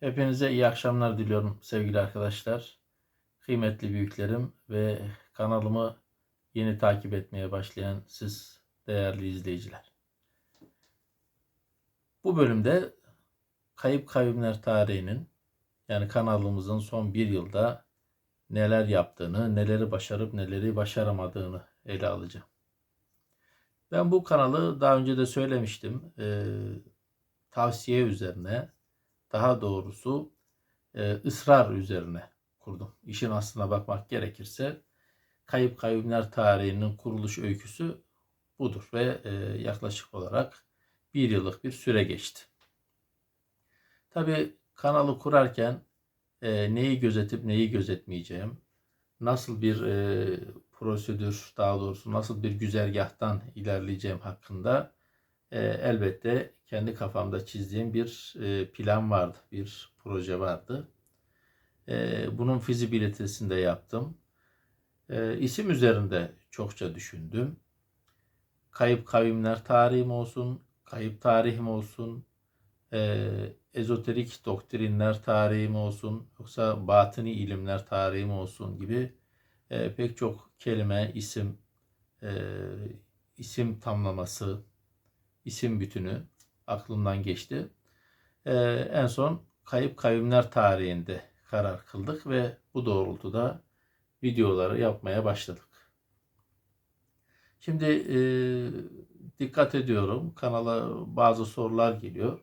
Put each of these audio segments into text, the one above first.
Hepinize iyi akşamlar diliyorum sevgili arkadaşlar. Kıymetli büyüklerim ve kanalımı yeni takip etmeye başlayan siz değerli izleyiciler. Bu bölümde Kayıp Kavimler tarihinin yani kanalımızın son bir yılda neler yaptığını, neleri başarıp neleri başaramadığını ele alacağım. Ben bu kanalı daha önce de söylemiştim. Ee, tavsiye üzerine daha doğrusu e, ısrar üzerine kurdum. İşin aslına bakmak gerekirse Kayıp Kavimler tarihinin kuruluş öyküsü budur ve e, yaklaşık olarak bir yıllık bir süre geçti. Tabi kanalı kurarken e, neyi gözetip neyi gözetmeyeceğim, nasıl bir e, prosedür daha doğrusu nasıl bir güzergahtan ilerleyeceğim hakkında e, elbette kendi kafamda çizdiğim bir e, plan vardı, bir proje vardı. E, bunun fizibilitesini de yaptım. E, isim üzerinde çokça düşündüm. Kayıp kavimler tarihim olsun, kayıp tarihim olsun, ezoterik doktrinler tarihim olsun, yoksa batıni ilimler tarihim olsun gibi pek çok kelime, isim, isim tamlaması, isim bütünü aklımdan geçti. Ee, en son kayıp kavimler tarihinde karar kıldık ve bu doğrultuda videoları yapmaya başladık. Şimdi e, dikkat ediyorum kanala bazı sorular geliyor.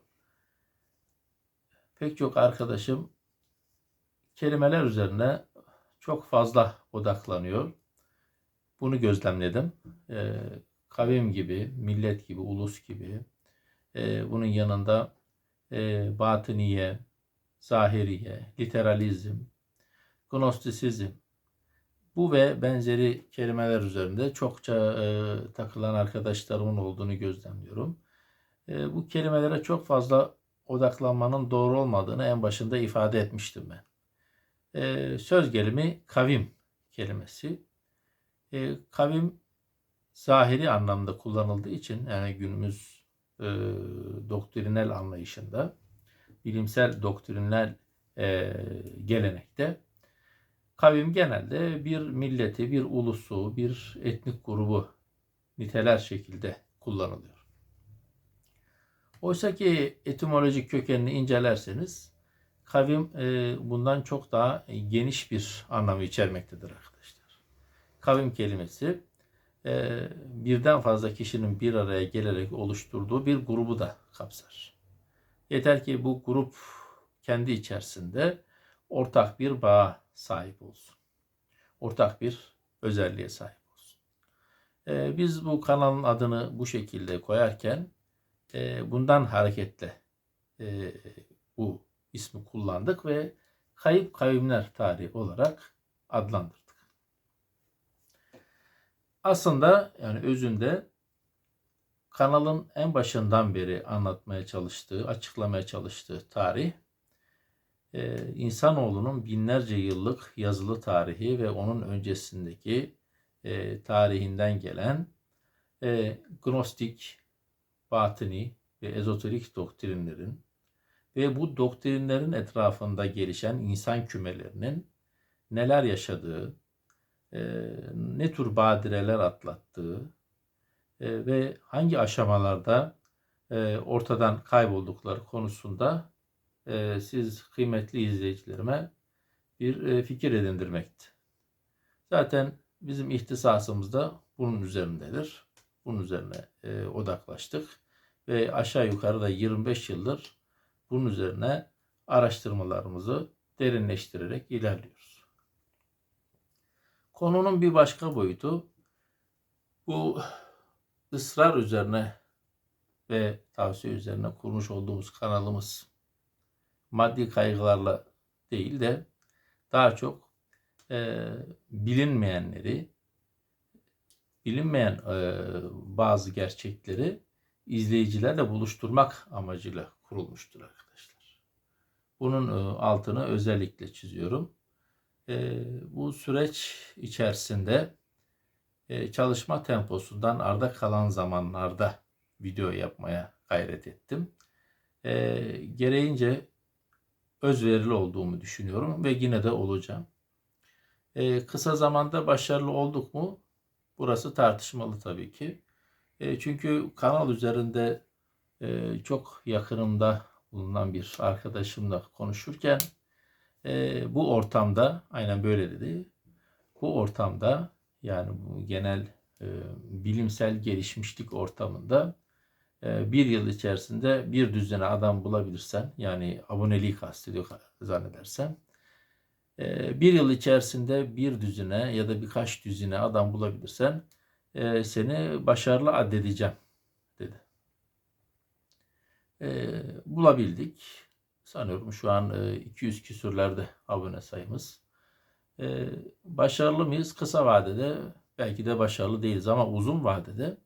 Pek çok arkadaşım kelimeler üzerine çok fazla odaklanıyor. Bunu gözlemledim. E, kavim gibi, millet gibi, ulus gibi. E, bunun yanında e, batıniye, zahiriye, literalizm, gnostisizm bu ve benzeri kelimeler üzerinde çokça e, takılan arkadaşlarımın olduğunu gözlemliyorum. E, bu kelimelere çok fazla odaklanmanın doğru olmadığını en başında ifade etmiştim ben. E, söz gelimi kavim kelimesi. E, kavim zahiri anlamda kullanıldığı için yani günümüz e, doktrinel anlayışında bilimsel doktrinel e, gelenekte kavim genelde bir milleti, bir ulusu, bir etnik grubu niteler şekilde kullanılıyor. Oysa ki etimolojik kökenini incelerseniz kavim e, bundan çok daha geniş bir anlamı içermektedir arkadaşlar. Kavim kelimesi birden fazla kişinin bir araya gelerek oluşturduğu bir grubu da kapsar. Yeter ki bu grup kendi içerisinde ortak bir bağa sahip olsun. Ortak bir özelliğe sahip olsun. E, biz bu kanalın adını bu şekilde koyarken e, bundan hareketle bu ismi kullandık ve kayıp kavimler tarihi olarak adlandırdık. Aslında yani özünde kanalın en başından beri anlatmaya çalıştığı, açıklamaya çalıştığı tarih e, insanoğlunun binlerce yıllık yazılı tarihi ve onun öncesindeki e, tarihinden gelen e, gnostik, batini ve ezoterik doktrinlerin ve bu doktrinlerin etrafında gelişen insan kümelerinin neler yaşadığı, ne tür badireler atlattığı e, ve hangi aşamalarda e, ortadan kayboldukları konusunda e, siz kıymetli izleyicilerime bir e, fikir edindirmekti. Zaten bizim ihtisasımız da bunun üzerindedir. Bunun üzerine e, odaklaştık ve aşağı yukarı da 25 yıldır bunun üzerine araştırmalarımızı derinleştirerek ilerliyoruz. Konunun bir başka boyutu bu ısrar üzerine ve tavsiye üzerine kurmuş olduğumuz kanalımız maddi kaygılarla değil de daha çok e, bilinmeyenleri, bilinmeyen e, bazı gerçekleri izleyicilerle buluşturmak amacıyla kurulmuştur arkadaşlar. Bunun e, altını özellikle çiziyorum e, bu süreç içerisinde e, çalışma temposundan arda kalan zamanlarda video yapmaya gayret ettim. E, gereğince özverili olduğumu düşünüyorum ve yine de olacağım. E, kısa zamanda başarılı olduk mu? Burası tartışmalı tabii ki. E, çünkü kanal üzerinde e, çok yakınımda bulunan bir arkadaşımla konuşurken e, bu ortamda aynen böyle dedi. Bu ortamda yani bu genel e, bilimsel gelişmişlik ortamında e, bir yıl içerisinde bir düzene adam bulabilirsen yani aboneliği kastediyor zannedersem e, bir yıl içerisinde bir düzine ya da birkaç düzine adam bulabilirsen e, seni başarılı addedeceğim dedi. E, bulabildik. Sanıyorum şu an e, 200 küsürlerde abone sayımız. E, başarılı mıyız? Kısa vadede belki de başarılı değiliz ama uzun vadede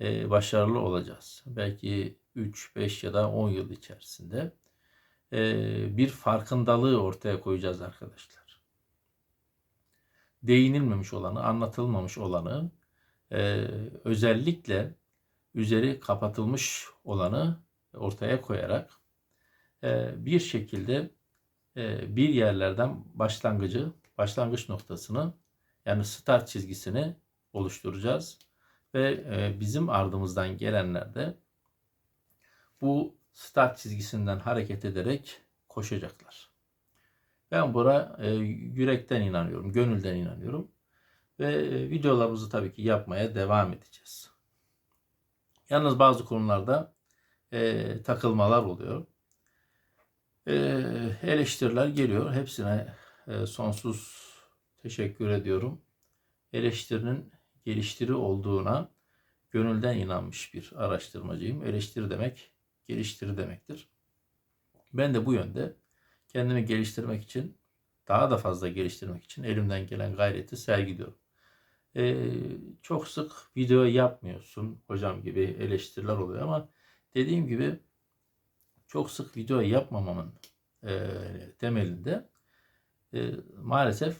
e, başarılı olacağız. Belki 3, 5 ya da 10 yıl içerisinde e, bir farkındalığı ortaya koyacağız arkadaşlar. Değinilmemiş olanı, anlatılmamış olanı, e, özellikle üzeri kapatılmış olanı ortaya koyarak e, bir şekilde e, bir yerlerden başlangıcı, başlangıç noktasını yani start çizgisini oluşturacağız ve e, bizim ardımızdan gelenler de bu start çizgisinden hareket ederek koşacaklar. Ben buna e, yürekten inanıyorum, gönülden inanıyorum ve videolarımızı tabii ki yapmaya devam edeceğiz. Yalnız bazı konularda takılmalar oluyor. E, eleştiriler geliyor. Hepsine e, sonsuz teşekkür ediyorum. Eleştirinin geliştiri olduğuna gönülden inanmış bir araştırmacıyım. Eleştiri demek geliştiri demektir. Ben de bu yönde kendimi geliştirmek için, daha da fazla geliştirmek için elimden gelen gayreti sergiliyorum. Ee, çok sık video yapmıyorsun hocam gibi eleştiriler oluyor ama dediğim gibi çok sık video yapmamamın e, temelinde e, maalesef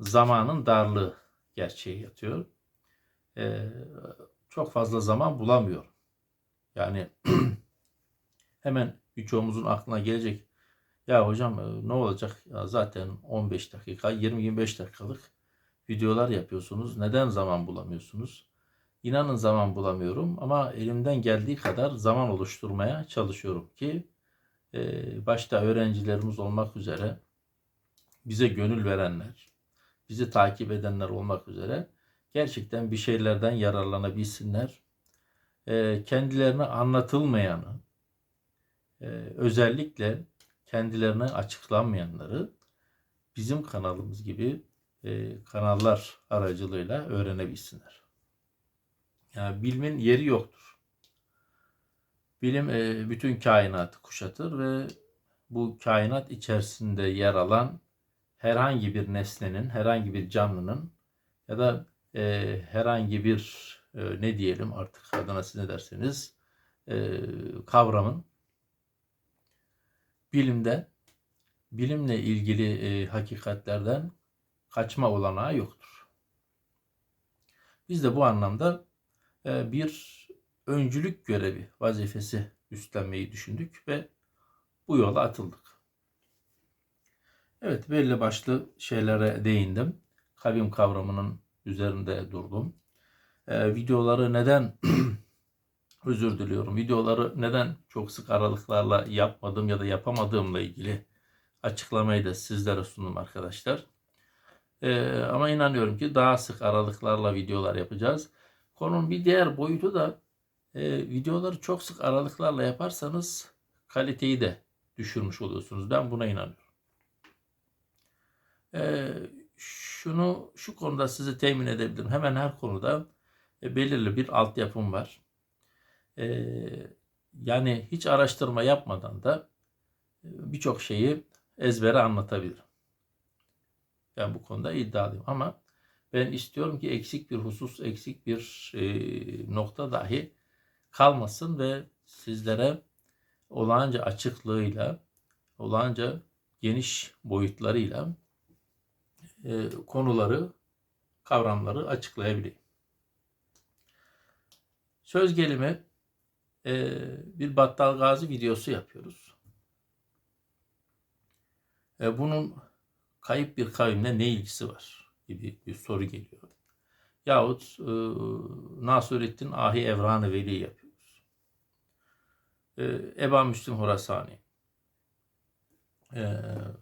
zamanın darlığı gerçeği yatıyor. E, çok fazla zaman bulamıyorum. Yani hemen birçoğumuzun aklına gelecek ya hocam e, ne olacak ya zaten 15 dakika 20-25 dakikalık videolar yapıyorsunuz. Neden zaman bulamıyorsunuz? İnanın zaman bulamıyorum ama elimden geldiği kadar zaman oluşturmaya çalışıyorum ki e, başta öğrencilerimiz olmak üzere bize gönül verenler, bizi takip edenler olmak üzere gerçekten bir şeylerden yararlanabilsinler. E, kendilerine anlatılmayanı, e, özellikle kendilerine açıklanmayanları bizim kanalımız gibi kanallar aracılığıyla öğrenebilsinler. Yani bilimin yeri yoktur. Bilim e, bütün kainatı kuşatır ve bu kainat içerisinde yer alan herhangi bir nesnenin, herhangi bir canlının ya da e, herhangi bir e, ne diyelim artık adına siz ne derseniz e, kavramın bilimde bilimle ilgili e, hakikatlerden kaçma olanağı yoktur. Biz de bu anlamda bir öncülük görevi, vazifesi üstlenmeyi düşündük ve bu yola atıldık. Evet, belli başlı şeylere değindim. Kavim kavramının üzerinde durdum. Ee, videoları neden özür diliyorum. Videoları neden çok sık aralıklarla yapmadım ya da yapamadığımla ilgili açıklamayı da sizlere sundum arkadaşlar. Ee, ama inanıyorum ki daha sık aralıklarla videolar yapacağız. Konunun bir diğer boyutu da e, videoları çok sık aralıklarla yaparsanız kaliteyi de düşürmüş oluyorsunuz. Ben buna inanıyorum. Ee, şunu şu konuda sizi temin edebilirim. Hemen her konuda e, belirli bir altyapım var. E, yani hiç araştırma yapmadan da e, birçok şeyi ezbere anlatabilirim. Ben bu konuda iddialıyım ama ben istiyorum ki eksik bir husus, eksik bir e, nokta dahi kalmasın ve sizlere olağanca açıklığıyla, olağanca geniş boyutlarıyla e, konuları, kavramları açıklayabileyim. Söz gelimi e, bir Battal Gazi videosu yapıyoruz. E, bunun kayıp bir kavimle ne ilgisi var gibi bir soru geliyor. Yahut e, Nasrettin Ahi Evran-ı Veli yapıyoruz. E, Eba Müslim Horasani. E,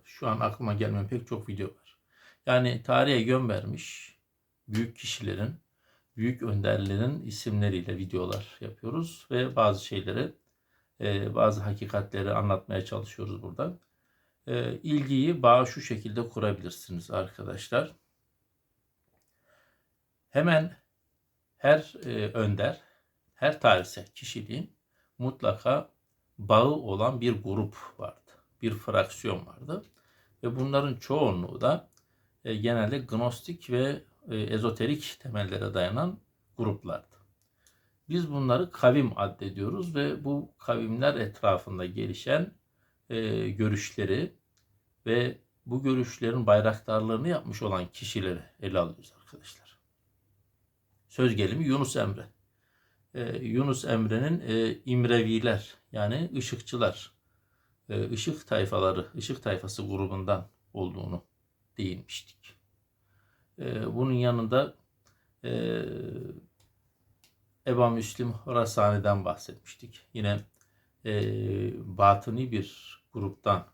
şu an aklıma gelmeyen pek çok video var. Yani tarihe yön vermiş büyük kişilerin, büyük önderlerin isimleriyle videolar yapıyoruz ve bazı şeyleri, e, bazı hakikatleri anlatmaya çalışıyoruz burada. E, ilgiyi, bağı şu şekilde kurabilirsiniz arkadaşlar. Hemen her e, önder, her tarihsel kişiliğin mutlaka bağı olan bir grup vardı. Bir fraksiyon vardı. Ve bunların çoğunluğu da e, genelde gnostik ve e, ezoterik temellere dayanan gruplardı. Biz bunları kavim addediyoruz ve bu kavimler etrafında gelişen e, görüşleri ve bu görüşlerin bayraktarlarını yapmış olan kişileri ele alıyoruz arkadaşlar. Söz gelimi Yunus Emre. E, Yunus Emre'nin e, İmreviler yani ışıkçılar, e, ışık tayfaları, ışık tayfası grubundan olduğunu değinmiştik. E, bunun yanında e, Eba Müslim Horasani'den bahsetmiştik. Yine e, batıni bir gruptan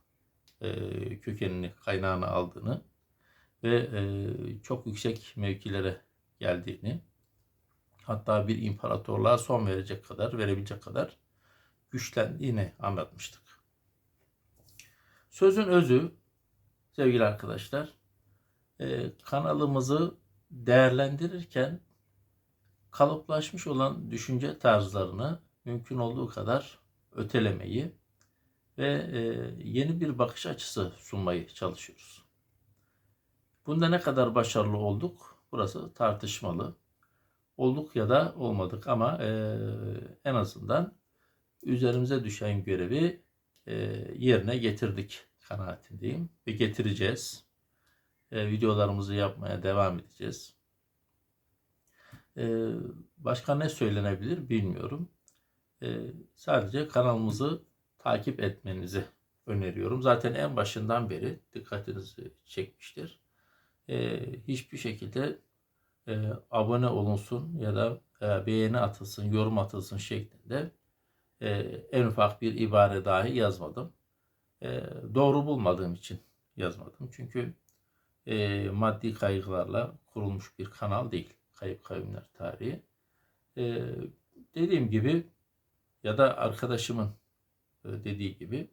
e, kökenini, kaynağını aldığını ve e, çok yüksek mevkilere geldiğini hatta bir imparatorluğa son verecek kadar, verebilecek kadar güçlendiğini anlatmıştık. Sözün özü sevgili arkadaşlar e, kanalımızı değerlendirirken kalıplaşmış olan düşünce tarzlarını mümkün olduğu kadar ötelemeyi ve e, yeni bir bakış açısı sunmayı çalışıyoruz. Bunda ne kadar başarılı olduk? Burası tartışmalı. Olduk ya da olmadık ama e, en azından üzerimize düşen görevi e, yerine getirdik kanaatindeyim ve getireceğiz. E, videolarımızı yapmaya devam edeceğiz. E, başka ne söylenebilir bilmiyorum. E, sadece kanalımızı takip etmenizi öneriyorum. Zaten en başından beri dikkatinizi çekmiştir. E, hiçbir şekilde e, abone olunsun ya da e, beğeni atılsın, yorum atılsın şeklinde e, en ufak bir ibare dahi yazmadım. E, doğru bulmadığım için yazmadım. Çünkü e, maddi kaygılarla kurulmuş bir kanal değil. Kayıp Kavimler Tarihi. E, dediğim gibi ya da arkadaşımın e, dediği gibi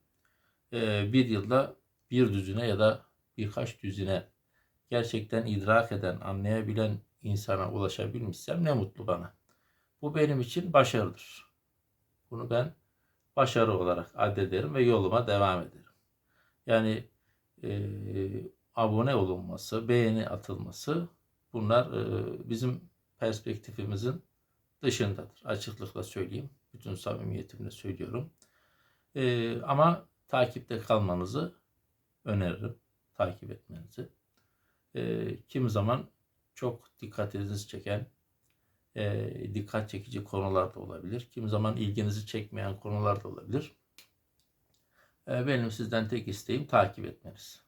e, bir yılda bir düzine ya da birkaç düzine gerçekten idrak eden, anlayabilen insana ulaşabilmişsem ne mutlu bana. Bu benim için başarıdır. Bunu ben başarı olarak addederim ve yoluma devam ederim. Yani e, abone olunması, beğeni atılması bunlar e, bizim perspektifimizin dışındadır. Açıklıkla söyleyeyim. Bütün samimiyetimle söylüyorum. E, ama takipte kalmanızı öneririm. Takip etmenizi. E, kimi zaman çok dikkatinizi çeken, e, dikkat çekici konular da olabilir. Kimi zaman ilginizi çekmeyen konular da olabilir. E, benim sizden tek isteğim takip etmeniz.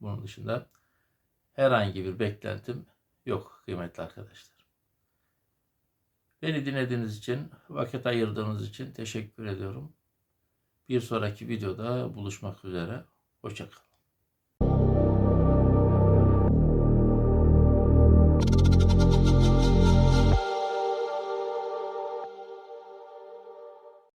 Bunun dışında herhangi bir beklentim yok kıymetli arkadaşlar. Beni dinlediğiniz için, vakit ayırdığınız için teşekkür ediyorum. Bir sonraki videoda buluşmak üzere. Hoşçakalın.